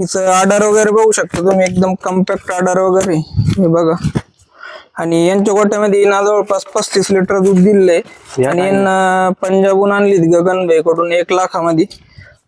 हिचं आर्डर वगैरे बघू शकता तुम्ही एकदम कम्पॅक्ट आर्डर वगैरे. हे बघा. आणि यांच्या गोट्यामध्ये ना जवळपास पस्तीस लिटर दूध दिलंय. या आणि यांना पंजाबहून आणलीत गगनभाई कडून एक लाखामध्ये.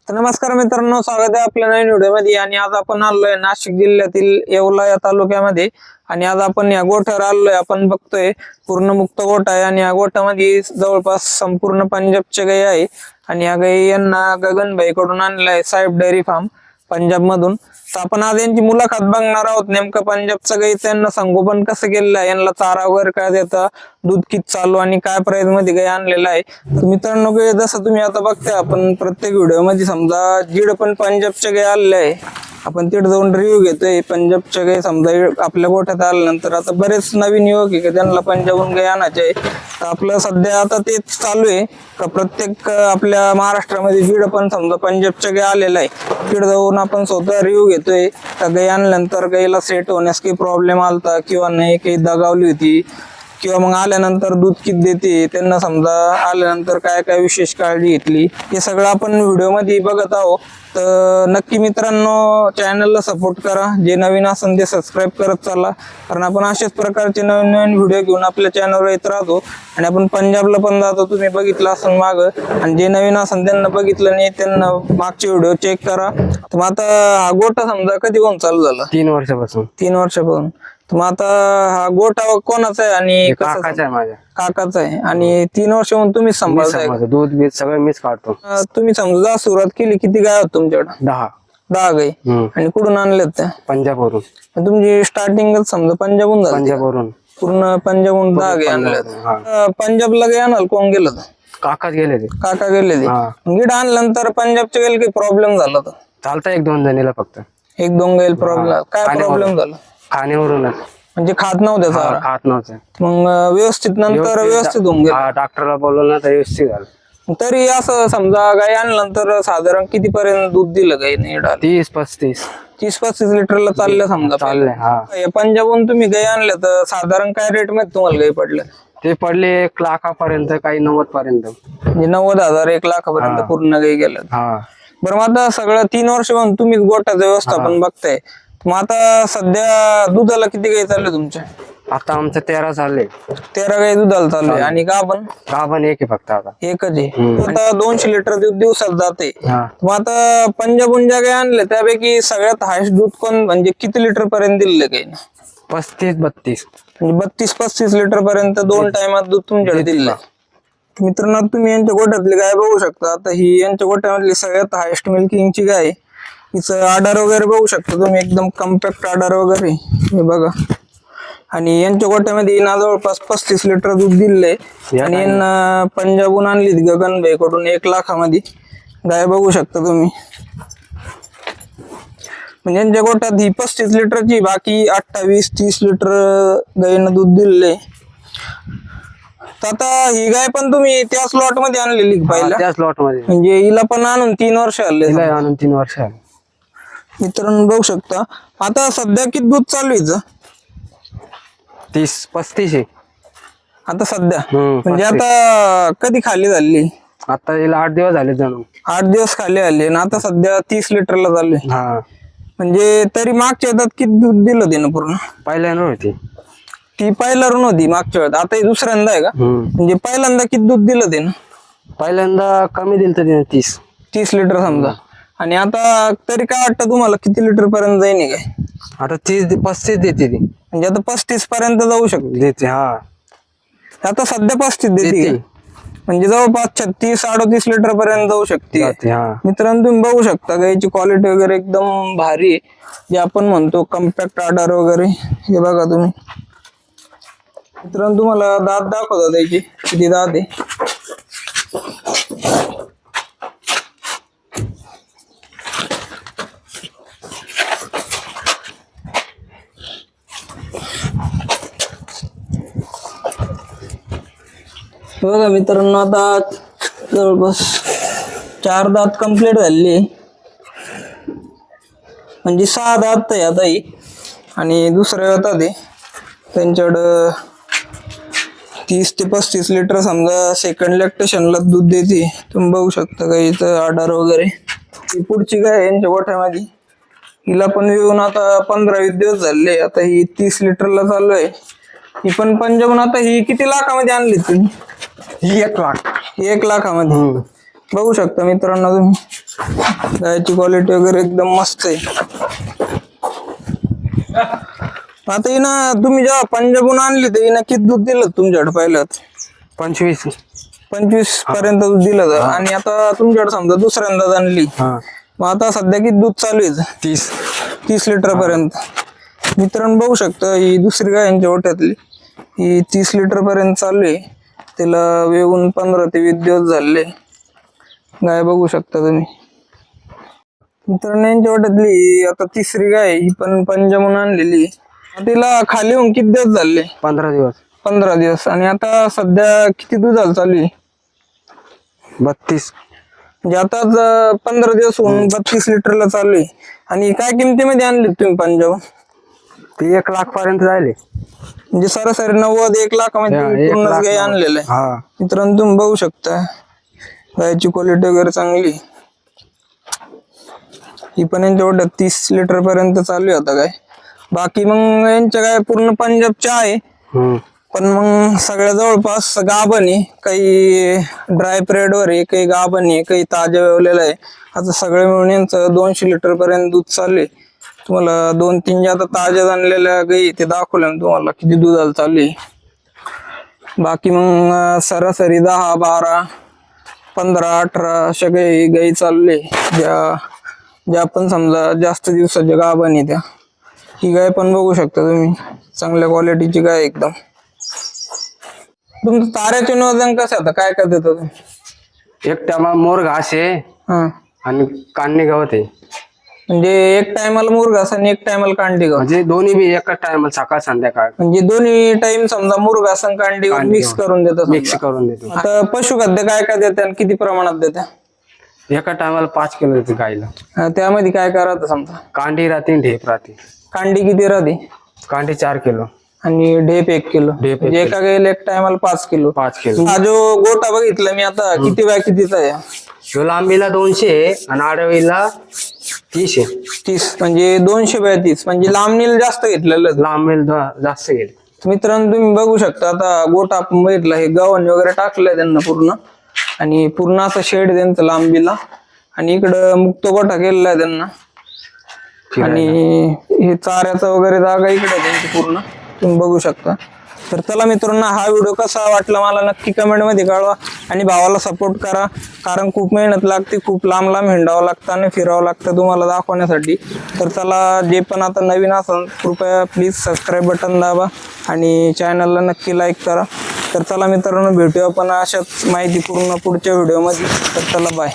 तर नमस्कार मित्रांनो स्वागत आहे आपल्या नवीन व्हिडिओमध्ये. आणि आज आपण आलोय नाशिक जिल्ह्यातील येवला या तालुक्यामध्ये. आणि आज आपण या गोठ्यावर आलोय. आपण बघतोय पूर्ण मुक्त गोठा आहे. आणि या गोठ्यामध्ये जवळपास संपूर्ण पंजाबचे गाई आहे. आणि या गाई यांना गगनभाई कडून आणलाय साहेब डेअरी फार्म. पंजाब मधून तर आपण आज यांची मुलाखत बघणार आहोत. नेमकं पंजाबचं गाई त्यांना संगोपन कसं केलेलं आहे? यांना चारा वगैरे काय देतं? दूध किती चालू आणि काय प्राईजमध्ये गाई आणलेलं आहे? तर मित्रांनो जसं तुम्ही आता बघताय आपण प्रत्येक व्हिडिओमध्ये समजा जीड पण पंजाबच्या गाई आलेले आहे. आपण तिथे जाऊन रिव्ह्यू घेतोय. पंजाबच्या गाई समजा आपल्या गोठ्यात आल्यानंतर आता बरेच नवीन युवक आहे की त्यांना पंजाबहून काही आणायचे आहे. तर आपलं सध्या आता तेच चालू आहे. का प्रत्येक आपल्या महाराष्ट्रामध्ये जिड पण समजा पंजाबच्या काही आलेला आहे. तिकडे जाऊन आपण स्वतः रिव्ह्यू घेतोय. तर गाई आणल्यानंतर गाईला सेट होण्यास काही प्रॉब्लेम आलता किंवा नाही काही दगावली होती. किंवा मग आल्यानंतर दूध किती देते त्यांना समजा आल्यानंतर काय काय विशेष काळजी घेतली हे सगळं आपण व्हिडिओमध्ये बघत आहोत. तर नक्की मित्रांनो चॅनलला सपोर्ट करा. जे नवीन असेल ते सबस्क्राईब करत चाला. कारण आपण अशाच प्रकारचे नवीन नवीन व्हिडिओ घेऊन आपल्या चॅनलवर येत राहतो. आणि आपण पंजाबला पण जातो तुम्ही बघितलं असेल माग. आणि जे नवीन असेल त्यांना बघितलं नाही त्यांना मागचे व्हिडिओ चेक करा. तर मग आता हा गोटा समजा कधी कोण चालू झाला? तीन वर्षापासून. तीन वर्षापासून. मग आता हा गोठा कोणाचा आहे आणि काकाचा आहे माझ्या. काकाचा आहे. आणि तीन वर्ष म्हणून तुम्हीच सांभाळताय? माझं दूध बीज सगळं मीच काढतो. अं, तुम्ही समजा सुरुवात केली किती गाय होत तुमच्याकडे? दहा. दहा गाई हम्म. आणि कुठून आणल्यात त्या? पंजाबवरून. तुमची स्टार्टिंगच समजा पंजाबहून झाली. पंजाबवरून. पूर्ण पंजाबहून दहा गाई आणल्यात. हा. अं, पंजाबला गाई आणाल कोण गेलं होतं? काकाच गेले ते काका गेले ते हा गिड आणल्यानंतर पंजाबच्या गेले काही प्रॉब्लेम झाला तर चालतं एक दोन जणीला फक्त. एक दोन गाईल प्रॉब्लेम काय प्रॉब्लेम झाला? खाण्यावरूनच. म्हणजे खात नव्हत्या हा, सारा. खात नव्हतं. मग अं, व्यवस्थित नंतर व्यवस्थित होऊन गेलं. हा डॉक्टरला बोलवलं तर व्यवस्थित झालं. तरी असं समजा गाय आणल्यानंतर साधारण किती पर्यंत दूध दिलं गायने डाल तीस पस्तीस. तीस पस्तीस लिटरला चाललं समजा. चाललंय हा. हे पंजाबहून तुम्ही गाय आणल्या तर साधारण काय रेटमध्ये तुम्हाला गाय पडल्या? ते पडले एक लाखापर्यंत काही नव्वद पर्यंत म्हणजे नव्वद हजार एक लाखापर्यंत पूर्ण गाय गेल्या. हा. बरं मग आता सगळं तीन वर्ष म्हणून तुम्हीच गोटाचं व्यवस्थापन बघताय. मग आता सध्या दुधाला किती गाय चालले तुमच्या? आता आमचं तेरा चालले तेरा गाय दुधाला चालले आणि का पण गाभण एक आहे फक्त आता. एकच आहे. आता दोनशे लिटर दूध दिवसात जाते. हा. मग आता पंजाबहून ज्या गाय आणल्या त्यापैकी सगळ्यात हायस्ट दूध कोण म्हणजे किती लिटर पर्यंत दिलं काही पस्तीस बत्तीस. म्हणजे बत्तीस पस्तीस लिटर पर्यंत दोन टायमात दूध तुमच्याकडे दिलं मित्रांनो तुम्ही यांच्या गोठ्यातली गाय बघू शकता. आता ही यांच्या गोठ्यामधली सगळ्यात हायस्ट मिल्किंगची गाय आहे. हिचं आर्डर वगैरे बघू शकता तुम्ही एकदम कम्पॅक्ट आर्डर वगैरे. हे बघा. आणि यांच्या गोठ्यामध्ये ना जवळपास पस्तीस लिटर दूध दिलंय. या आणि यांना पंजाबहून आणलीत गगनभाई कडून एक लाखामध्ये. गाय बघू शकता तुम्ही. म्हणजे यांच्या गोठ्यात ही पस्तीस लिटरची बाकी अठ्ठावीस तीस लिटर गायीनं दूध तर आता ही गाय पण तुम्ही त्या स्लॉटमध्ये आणलेली पहिला? त्याच लॉटमध्ये. म्हणजे हिला पण आणून तीन वर्ष आले. आणून तीन वर्ष झाली. मित्रांनो बघू शकता. आता सध्या किती दूध चालू आहे? तीस पस्तीस आहे. आता सध्या? हम्म, म्हणजे आता कधी खाली झाली? आता आठ दिवस झाले जाणून आठ दिवस खाली आले आणि आता सध्या तीस लिटरला चालू आहे. हा. म्हणजे तरी मागच्या येतात किती दूध दिलं तिनं पूर्ण? पहिल्यानं होती. ती पहिला रण होती मागच्या वेळेत. आता ही दुसऱ्यांदा आहे का? हम्म. म्हणजे पहिल्यांदा किती दूध दिलं तिनं? पहिल्यांदा कमी दिलं तर तिने तीस. तीस लिटर समजा. आणि आता तरी काय वाटतं तुम्हाला किती लिटर पर्यंत जाईन ही काय? आता तीस दे- पस्तीस देते ती. म्हणजे आता पस्तीस पर्यंत जाऊ शकते. देते हा. आता सध्या पस्तीस देते? म्हणजे जवळपास छत्तीस अडतीस लिटर पर्यंत जाऊ शकते. जाते हा. मित्रांनो तुम्ही बघू शकता गायची क्वालिटी वगैरे एकदम भारी आहे. जे आपण म्हणतो कम्पॅक्ट आर्डर वगैरे हे बघा तुम्ही. मित्रांनो तुम्हाला दात दाखवता त्याची किती दात आहे? बघा मित्रांनो आता जवळपास चार दात कंप्लीट झालेली. म्हणजे सहा दात आहे आता ही. आणि दुसऱ्या येतात आहे. त्यांच्याकडं तीस ते पस्तीस लिटर समजा सेकंड लॅक्टेशनला दूध देते. तुम्ही बघू शकता का इथं ऑर्डर वगैरे. ही पुढची काय यांच्या गोठ्यामध्ये हिला पण येऊन आता पंधरा वीस दिवस झाले. आता ही तीस लिटरला चालू आहे. ही पण पंजाबून आता ही किती लाखामध्ये आणली तुम्ही? एक लाख. एक लाखामध्ये. बघू शकता मित्रांनो तुम्ही. गायची क्वालिटी वगैरे एकदम मस्त आहे. आता ही ना तुम्ही जेव्हा पंजाबून आणली तर हिनं किती दूध दिलं तुमच्याकडे पहिलं? पंचवीस. पंचवीसपर्यंत दूध दिलं. आणि आता तुमच्याकडे समजा दुसऱ्यांदा आणली. मग आता सध्या किती दूध चालू आहे? तीस. तीस लिटर पर्यंत. मित्रांनो बघू शकता ही दुसरी गाय यांच्या ओट्यातली ही तीस लिटर पर्यंत चालू आहे. तिला वेऊन पंधरा ते वीस दिवस झाले. गाय बघू शकता तुम्ही. मित्रांनो यांच्या ओट्यातली ही आता तिसरी गाय ही पण पंजाबून आणलेली. तिला खाली होऊन किती दिवस झाले? पंधरा दिवस. पंधरा दिवस. आणि आता सध्या किती दुधाला चालू आहे? बत्तीस. म्हणजे आता ज- पंधरा दिवस होऊन बत्तीस लिटरला चालू आहे. आणि काय किमतीमध्ये आणली तुम्ही पंजाब ते एक लाख पर्यंत जायले. म्हणजे सरासरी नव्वद एक हा, तुम्ही एक पूर्णच लाख गाय आणलेलं आहे. हा. मित्रांनो तुम्ही बघू शकता. गायची क्वालिटी वगैरे चांगली. ही पण यांच्या ओढ्यात तीस लिटर पर्यंत चालू आहे आता काय. बाकी मग यांच्या काय पूर्ण पंजाबच्या आहे. हम्म. पण मग सगळ्या जवळपास गाभण आहे. काही ड्राय वर आहे काही गाभण आहे काही ताज्या वेवलेलं आहे. आता सगळे मिळून यांचं दोनशे लिटर पर्यंत दूध चालू आहे. तुम्हाला दोन तीन ज्या आता ताज्या आणलेल्या गाई ते दाखवल्या तुम्हाला किती दुधाला चालू आहे. बाकी मग सरासरी दहा बारा पंधरा अठरा अशा काही गाई चालले ज्या ज्या पण समजा जास्त दिवसाच्या आहे त्या ही गाय पण बघू शकता तुम्ही. चांगल्या क्वालिटीची गाय एकदम. तुमचं ताऱ्याचे नियोजन कसं आता? काय काय देतो तुम्ही? एक टायमा मोर घास आहे आणि कांडणी गवत आहे. म्हणजे एक टायमाला मुरघास आणि एक टायमाला कांडी म्हणजे दोन्ही बी एकाच टायमाला सकाळ संध्याकाळ. म्हणजे दोन्ही टाइम समजा मुरघास आणि कांडी कांडी मिक्स. करून देतात मिक्स करून देतो. आता पशुखाद्य काय काय देते आणि किती प्रमाणात देते? एका टायमाला पाच किलो देतो गाईला. त्यामध्ये काय काय राहतं समजा? कांडी राहते ढेप राहते. कांडी किती राहते? कांडी चार किलो. आणि ढेप एक किलो. ढेप एक म्हणजे एका गाईला एक टायमाला पाच किलो. पाच किलो. हा जो गोटा बघितला मी आता किती बाय कितीचा आहे? ह्यो लांबीला दोनशे आणि आडवीला तीस आहे. तीस म्हणजे दोनशे बाय तीस म्हणजे लांबणीला जास्त घेतलेलं लांबीला जास्त गेले मित्रांनो तुम्ही बघू शकता आता गोट आपण बघितला हे गव्हाण वगैरे टाकलंय त्यांना पूर्ण. आणि पूर्ण असं शेड त्यांचं लांबीला. आणि इकडं मुक्त गोठा केलेला आहे त्यांना. आणि हे चाऱ्याचा वगैरे जागा इकडे त्यांची पूर्ण. तुम्ही बघू शकता. तर चला मित्रांनो हा व्हिडिओ कसा वाटला मला नक्की कमेंटमध्ये कळवा आणि भावाला सपोर्ट करा. कारण खूप मेहनत लागते खूप लांब लांब हिंडावं लागतं आणि फिरावं लागतं तुम्हाला दाखवण्यासाठी. तर चला जे पण आता नवीन असाल कृपया प्लीज सबस्क्राईब बटन दाबा आणि चॅनलला नक्की लाईक करा. तर चला मित्रांनो भेटूया आपण अशाच माहिती पूर्ण पुढच्या व्हिडिओमध्ये तर चला बाय